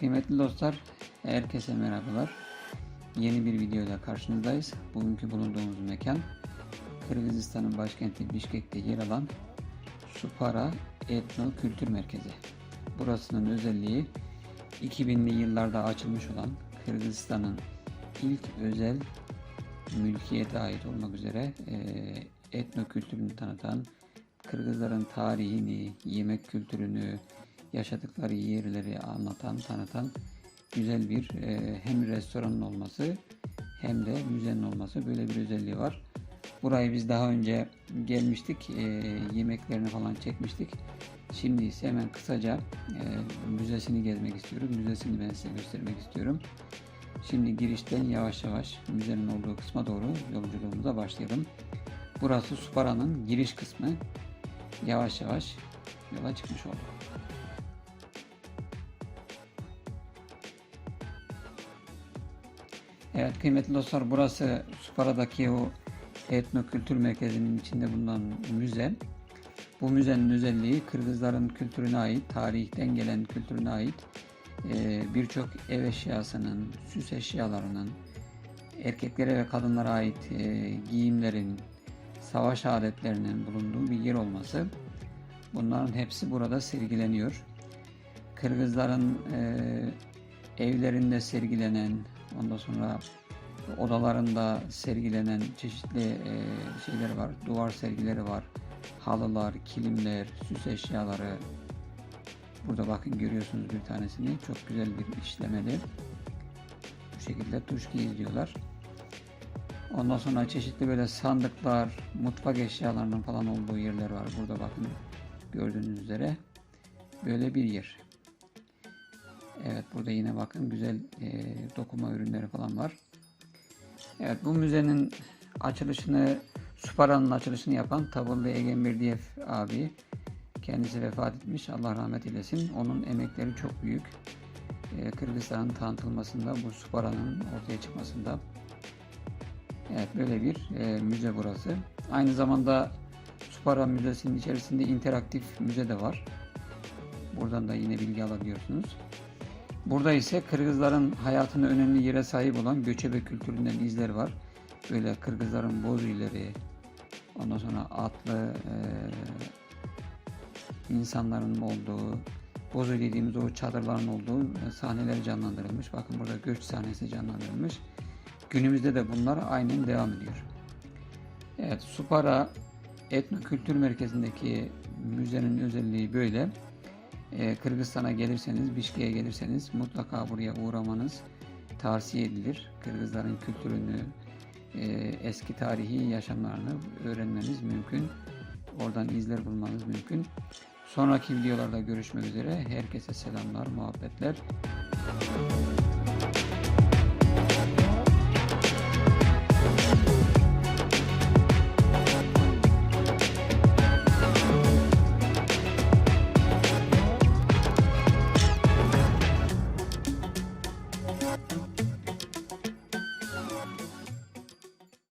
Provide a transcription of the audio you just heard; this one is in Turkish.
Kıymetli dostlar, herkese merhabalar. Yeni bir videoyla karşınızdayız. Bugünkü bulunduğumuz mekan Kırgızistan'ın başkenti Bişkek'te yer alan Supara Etno Kültür Merkezi. Burasının özelliği 2000'li yıllarda açılmış olan Kırgızistan'ın ilk özel mülkiyete ait olmak üzere eee, etno kültürünü tanıtan, Kırgızların tarihini, yemek kültürünü, yaşadıkları yerleri anlatan, tanıtan güzel bir eee, hem restoranın olması hem de müzenin olması böyle bir özelliği var. Burayı biz daha önce gelmiştik, eee, yemeklerini falan çekmiştik. Şimdi ise hemen kısaca eee, müzesini gezmek istiyorum. Müzesini ben size göstermek istiyorum. Şimdi girişten yavaş yavaş müzenin olduğu kısma doğru yolculuğumuza başlayalım. Burası Supara'nın giriş kısmı. Yavaş yavaş yola çıkmış olduk. Evet kıymetli dostlar burası Supara'daki o etno kültür merkezinin içinde bulunan müze. Bu müzenin özelliği Kırgızların kültürüne ait, tarihten gelen kültürüne ait e, birçok ev eşyasının, süs eşyalarının, erkeklere ve kadınlara ait e, giyimlerin, savaş aletlerinin bulunduğu bir yer olması. Bunların hepsi burada sergileniyor. Kırgızların e, evlerinde sergilenen, ondan sonra odalarında sergilenen çeşitli e, şeyler var. Duvar sergileri var. Halılar, kilimler, süs eşyaları. Burada bakın görüyorsunuz bir tanesini. Çok güzel bir işlemeli. Bu şekilde tuşki izliyorlar. Ondan sonra çeşitli böyle sandıklar, mutfak eşyalarının falan olduğu yerler var. Burada bakın gördüğünüz üzere böyle bir yer. Evet burada yine bakın güzel e, dokuma ürünleri falan var. Evet bu müzenin açılışını Supara'nın açılışını yapan Tabullu Egen Birdiyev abi kendisi vefat etmiş. Allah rahmet eylesin. Onun emekleri çok büyük. E, Kırgızistan'ın tanıtılmasında bu Supara'nın ortaya çıkmasında Evet böyle bir e, müze burası. Aynı zamanda Supara Müzesi'nin içerisinde interaktif müze de var. Buradan da yine bilgi alabiliyorsunuz. Burada ise Kırgızların hayatına önemli yere sahip olan göçebe kültüründen izler var. Böyle Kırgızların bozuileri, ondan sonra atlı e, insanların olduğu, bozu dediğimiz o çadırların olduğu e, sahneler canlandırılmış. Bakın burada göç sahnesi canlandırılmış. Günümüzde de bunlar aynen devam ediyor. Evet, Supara Etno Kültür Merkezi'ndeki müzenin özelliği böyle. Ee, Kırgızistan'a gelirseniz, Bişkek'e gelirseniz mutlaka buraya uğramanız tavsiye edilir. Kırgızların kültürünü, e, eski tarihi yaşamlarını öğrenmeniz mümkün. Oradan izler bulmanız mümkün. Sonraki videolarda görüşmek üzere. Herkese selamlar, muhabbetler.